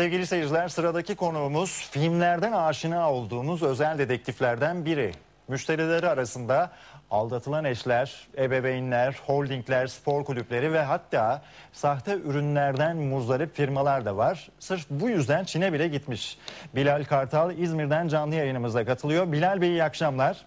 Sevgili seyirciler sıradaki konuğumuz filmlerden aşina olduğumuz özel dedektiflerden biri. Müşterileri arasında aldatılan eşler, ebeveynler, holdingler, spor kulüpleri ve hatta sahte ürünlerden muzdarip firmalar da var. Sırf bu yüzden Çin'e bile gitmiş. Bilal Kartal İzmir'den canlı yayınımıza katılıyor. Bilal Bey iyi akşamlar.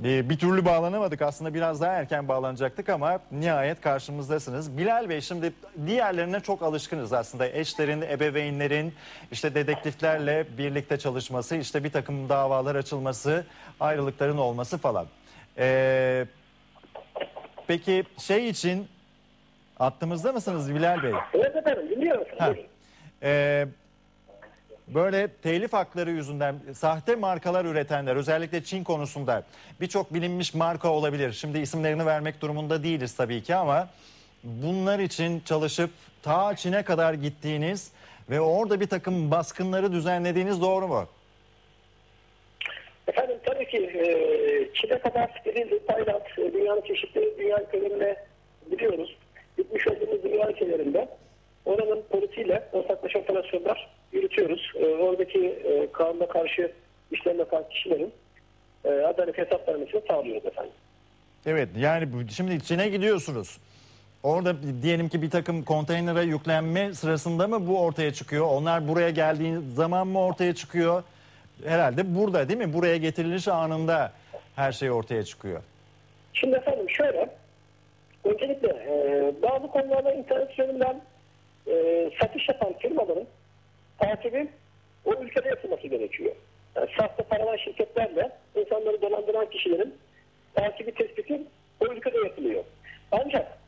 Efendim. Bir, türlü bağlanamadık aslında biraz daha erken bağlanacaktık ama nihayet karşımızdasınız. Bilal Bey şimdi diğerlerine çok alışkınız aslında eşlerin, ebeveynlerin işte dedektiflerle birlikte çalışması işte bir takım davalar açılması, ayrılıkların olması falan. Ee, peki şey için attığımızda mısınız Bilal Bey? Evet efendim dinliyorum. Ee, böyle telif hakları yüzünden sahte markalar üretenler özellikle Çin konusunda birçok bilinmiş marka olabilir. Şimdi isimlerini vermek durumunda değiliz tabii ki ama bunlar için çalışıp ta Çin'e kadar gittiğiniz ve orada bir takım baskınları düzenlediğiniz doğru mu? Efendim tabii ki e, Çin'e kadar gidildi. Tayland, e, dünyanın çeşitli dünya ülkelerine biliyoruz. Gitmiş olduğumuz dünya ülkelerinde oranın polisiyle ortaklaşa operasyonlar yürütüyoruz. E, oradaki e, kanuna karşı işlem yapan kişilerin e, adalet hesap vermesini sağlıyoruz efendim. Evet yani şimdi Çin'e gidiyorsunuz. Orada diyelim ki bir takım konteynere yüklenme sırasında mı bu ortaya çıkıyor? Onlar buraya geldiği zaman mı ortaya çıkıyor? Herhalde burada değil mi? Buraya getiriliş anında her şey ortaya çıkıyor. Şimdi efendim şöyle, öncelikle e, bazı konularda internet üzerinden e, satış yapan firmaların takibi o ülkede yapılması gerekiyor. Yani sahte paravan şirketlerle insanları dolandıran kişilerin takibi tespiti o ülkede yapılıyor. Ancak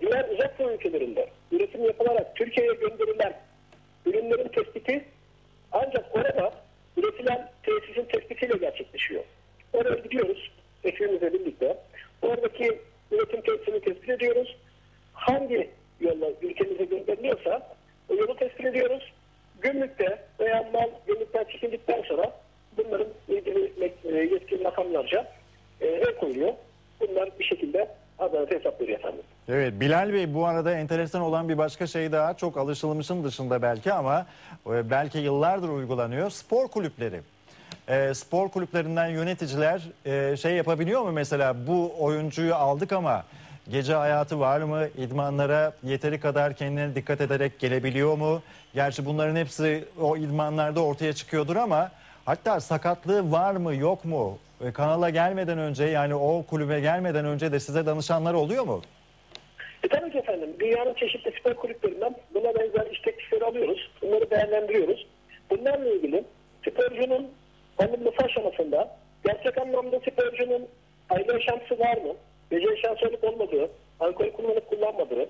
diğer uzak doğu ülkelerinde üretim yapılarak Türkiye'ye gönderilen ürünlerin tespiti ancak orada üretilen tesisin tespitiyle gerçekleşiyor. Oraya gidiyoruz ekibimizle birlikte. Oradaki üretim tesisini tespit ediyoruz. Hangi yolla ülkemize gönderiliyorsa o yolu tespit ediyoruz. Gümrükte veya mal gümrükten çekildikten sonra bunların ilgili e, yetkili makamlarca e, el koyuyor. Bunlar bir şekilde adalet hesap veriyor efendim. Evet Bilal Bey bu arada enteresan olan bir başka şey daha çok alışılmışın dışında belki ama e, belki yıllardır uygulanıyor. Spor kulüpleri. E, spor kulüplerinden yöneticiler e, şey yapabiliyor mu mesela bu oyuncuyu aldık ama gece hayatı var mı? İdmanlara yeteri kadar kendine dikkat ederek gelebiliyor mu? Gerçi bunların hepsi o idmanlarda ortaya çıkıyordur ama hatta sakatlığı var mı yok mu? E, kanala gelmeden önce yani o kulübe gelmeden önce de size danışanlar oluyor mu? E tabii ki efendim. Dünyanın çeşitli spor kulüplerinden buna benzer iş teklifleri alıyoruz. Bunları değerlendiriyoruz. Bunlarla ilgili sporcunun alınması aşamasında gerçek anlamda sporcunun aile yaşantısı var mı? Yaşantısı olup olmadığı, alkol kullanıp kullanmadığı,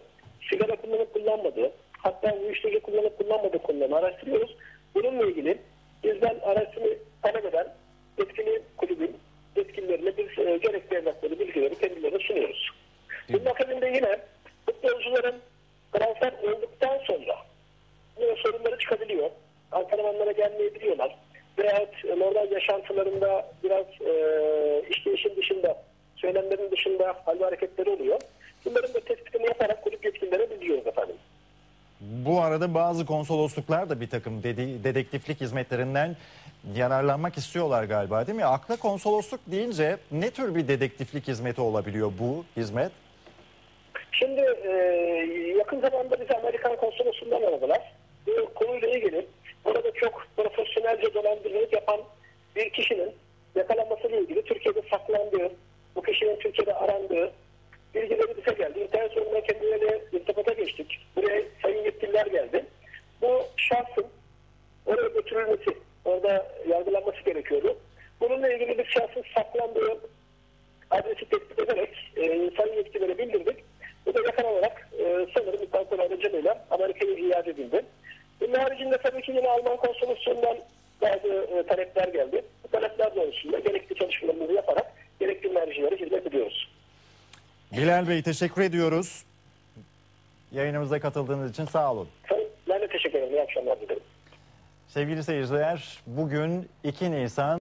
sigara kullanıp kullanmadığı, hatta uyuşturucu kullanıp kullanmadığı konularını araştırıyoruz. Bununla ilgili bizden araştırma talep eden yetkili kulübün yetkililerine biz e, gerekli evrakları, bilgileri kendilerine sunuyoruz. Bunun akabinde yine futbolcuların transfer olduktan sonra yine sorunları çıkabiliyor. Antrenmanlara gelmeyebiliyorlar. Veyahut e, normal yaşantılarında biraz e, söylemlerin dışında hal hareketleri oluyor. Bunların da tespitini yaparak kulüp yetkililerine bildiriyoruz efendim. Bu arada bazı konsolosluklar da bir takım dedi, dedektiflik hizmetlerinden yararlanmak istiyorlar galiba değil mi? Akla konsolosluk deyince ne tür bir dedektiflik hizmeti olabiliyor bu hizmet? Şimdi e, yakın zamanda bizi Amerikan konsolosundan aradılar. Bu konuyla ilgili orada çok profesyonelce dolandırıcılık yapan bir kişinin yakalanmasıyla ilgili Türkiye'de saklandığı, kişinin Türkiye'de arandığı bilgileri bize geldi. İnternet üzerinden kendileriyle irtibata geçtik. Buraya sayın yetkililer geldi. Bu şahsın oraya götürülmesi, orada yargılanması gerekiyordu. Bununla ilgili bir şahsın saklandığı adresi tespit ederek e, sayın yetkililere bildirdik. Bu da yakalanarak e, sanırım İstanbul aracılığıyla Amerika'ya iade edildi. Bunun haricinde tabii ki yine Alman konsoloslığından bazı e, talepler geldi. Bu talepler doğrultusunda gerekli çalışmalarımızı yaparak gerekli mercilere hizmet ediyoruz. Bilal Bey teşekkür ediyoruz. Yayınımıza katıldığınız için sağ olun. Ben de teşekkür ederim. İyi akşamlar dilerim. Sevgili seyirciler bugün 2 Nisan